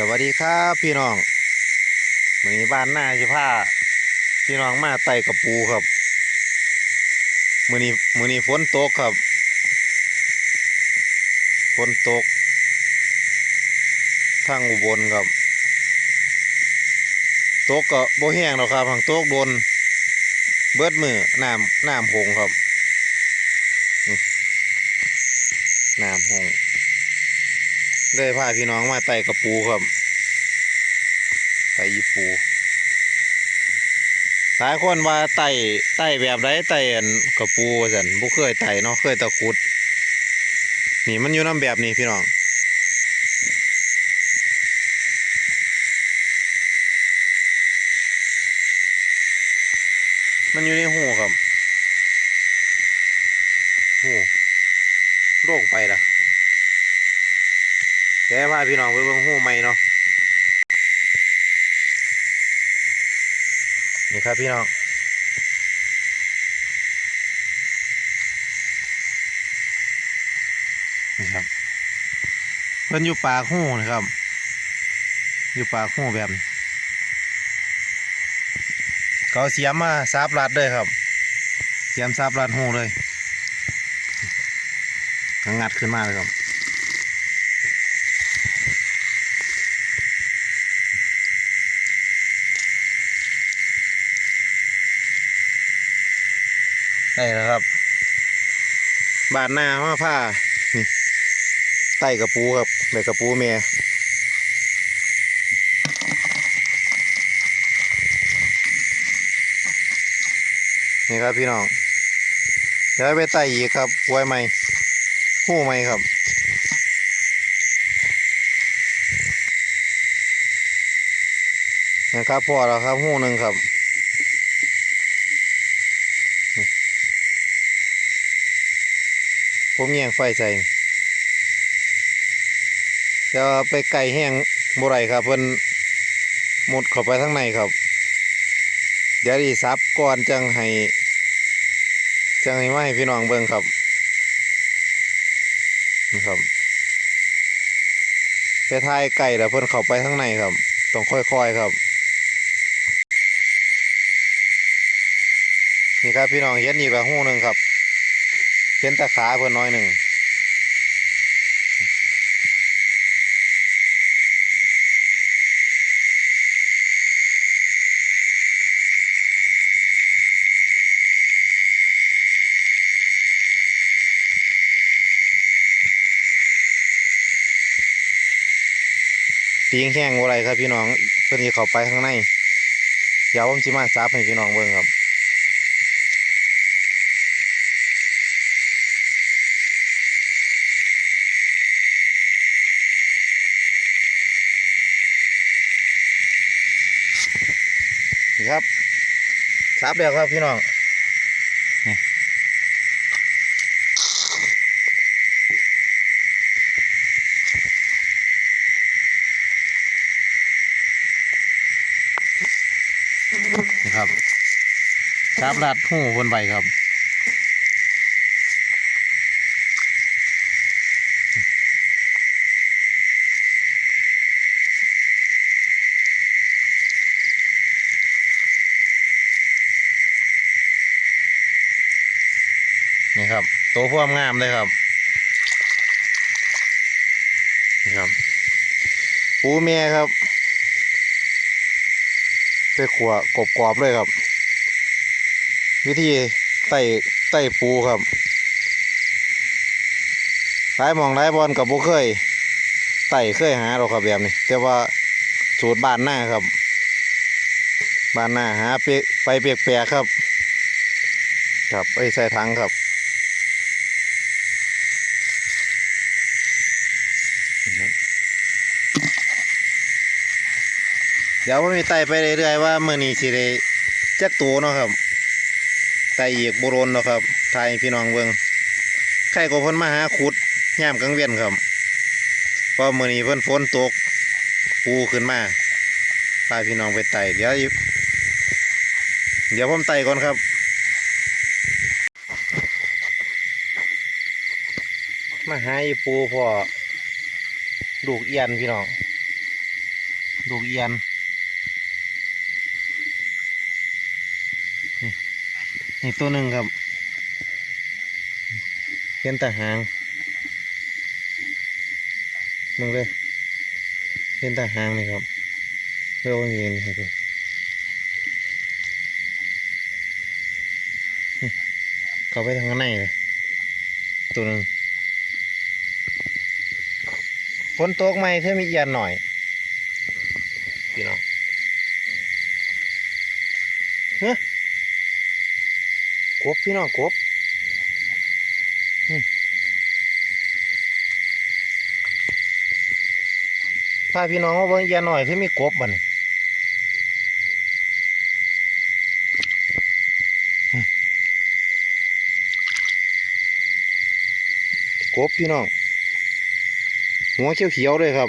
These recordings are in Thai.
สวัสดีครับพี่น้องมือนี้บ้านหน้าจะพาพี่น้องมาไต่กระปูครับ มือนี้มือนี้ฝนตกครับ ฝนตก ทางอุบลครับ ตกก็บแห้งหรอกครับทางตกโดน เบิดมือน้ำน้ำหงครับหน้ำหง เลยพาพี่น้องมาไต่กระปูครับไต่ยีปูหลายคนว่าไต่ไต่แบบไรไต่กระปูสันบุเคยไต่เนาะเคยตะขุด นี่มันอยู่น้ำแบบนี้พี่น้องมันอยู่ในหูครับหูโล่งไปล่ะ แกพาพี่น้องไปเบิ่งหูใหม่เนาะนี่ครับพี่น้องนี่ครับเพิ่นอยู่ปากหูนะครับ อยู่ปากหูแบบนี้เขาเสียมมาซาบรัดเลยครับ เสียมซาบรัดหูเลยก็งัดขึ้นมาเลยครับ ได้แล้วครับ บาดหน้ามาผ้านี่ไต่กระปูครับใบกระปูเมียนี่ครับพี่น้องเดี๋ยวไปไต่อีกครับไว้ไหมหู้ไหมครับนะครับพอแล้วครับหู้หนึ่งครับ ผมแยงไฟใส่จะไปไก่แห้งบ่ไรครับเพิ่นหมดเข้าไปทั้งในครับ เดี๋ยวดีซับก่อนจังให้ จังให้มาให้พี่น้องเบิ่งครับนี่ครับไปทายไก่แต่เพิ่นเข้าไปทั้งในครับ ต้องค่อยๆครับ นี่ครับพี่น้องเห็นอีกแล้วหูหนึ่งครับ เห็นตาขาเพิ่นน้อยหนึ่งตีงแห้งอะไรครับพี่น้องเพิ่อนสิเข้าไปข้างในเดี๋ยวผมสิมาซับให้พี่น้องเบิ่งครับ นี่ครับสับเดียวครับพี่น้องนี่นี่ครับสับลัดหูบนใบครับ นี่ครับตัวพวมงามเลยครับนี่ครับปูเมียครับไปขัวกบกรอบเลยครับ วิธีไต่ไต่ปูครับหลายมองหลายบอลกับบุเคยไต่เคยหาเราครับแบบนี้ แต่ว่าสูตรบ้านหน้าครับ บ้านหน้าหาเปียกไปเปียกแปลกๆครับ ครับไปใส่ถังครับ ดี๋ยวมมีไต่ไปเรื่อยๆว่ามื่อนี้สิได้จักตัวเนาะครับไต่อีกบุรนเนาะครับทายพี่น้องเบิงใครก็พิ่นมาหาขุดย่ามกลางเวียนครับเพราะมื่อนี้เพิ่นฝนตกปูขึ้นมาพาพี่น้องไปไต่เดี๋ยวอีเดี๋ยวผมไต่ก่อนครับมาหาอีปูพ่อลูกเอียนพี่น้องลูกเอียน นี่ตัวหนึ่งครับเห็นแต่หางมึงเลยเห็นแต่หางนี่ครับเพื่อว่าเห็นครับเขาไปทางข้างในเลยตัวหนึ่งฝนตกไหมเธอมีเอียนหน่อยพี่น้องเฮ้ บพี่น้องกบอืมพาพี่น้องมาเบิ่งยนหน่อยคือมีกบบ่เนี่ยอืมกบพี่น้องหัวเขียวๆเลยครับ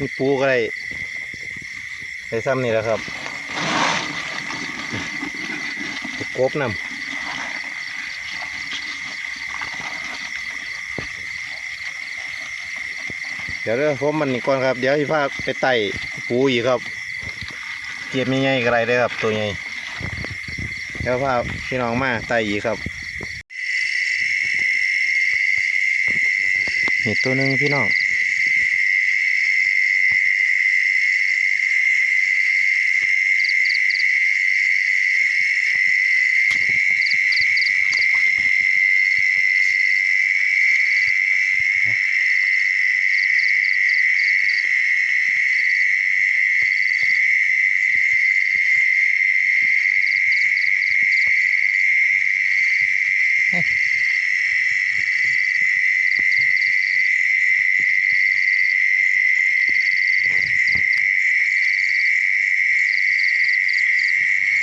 มีปูก็ได้ได้ซ้ำนี่แหละครับกบนำเดี๋ยวเด้องผมมันนี่ก่อนครับ เดี๋ยวพี่พาคไปไต่ปูอีกครับเก็บใหญ่ๆก็ได้เด้ครับ ตัวใหญ่เดี๋ยวพาพี่น้องมาไต่อีกครับนี่ตัวหนึ่งพี่น้อง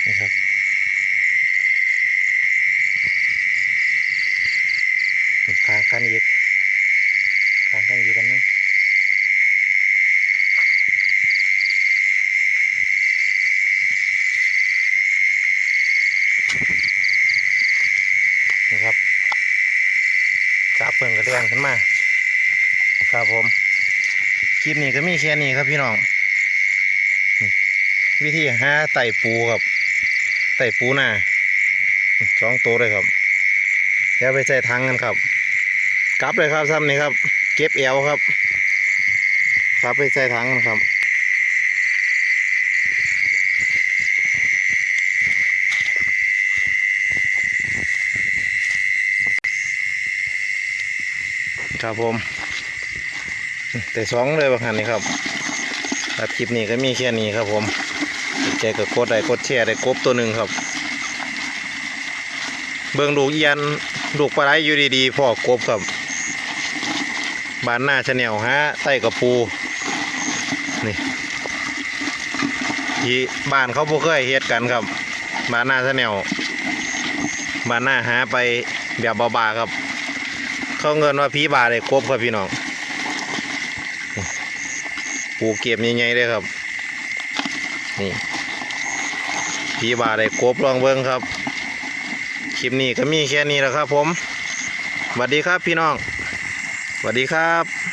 นะครับทางกันอีกทางกันอีกกันนะนะครับจับเพิ่งกระเรียงขึ้นมาครับผมคลิปนี้ก็มีแค่นี้ครับพี่น้อง วิธีหาไต่ปูครับ ไต่ปูหน้าสองตัวเลยครับเดี๋ยวไปใส่ถังกันครับ กลับเลยครับซ้ำนี่ครับ เก็บเอวครับกลับไปใส่ถังกันครับครับผมแต่สองเลยบางคันนี่ครับครับคลิปนี้ก็มีแค่นี้ครับผม ใจก็กดไลค์กดแชร์ได้ครบตัวหนึ่งครับ เบิ่งลูกเอียนลูกปลาไหลอยู่ดีๆพ่อกบครับ บานหน้าชะแนวฮะใต้กระปู นี่ที่บ้านเขาบ่เคยเฮ็ดกันครับ บานหน้าชะแนวบานหน้าหาไปแบบบาๆครับ เขาเงินว่าพี่บาได้ครบครับพี่น้องปูเก็บใหญ่ๆเลยครับ นี่ พี่บาได้ครบลองเบิ้งครับ คลิปนี้ก็มีแค่นี้แล้วครับผมสวัสดีครับพี่น้องสวัสดีครับ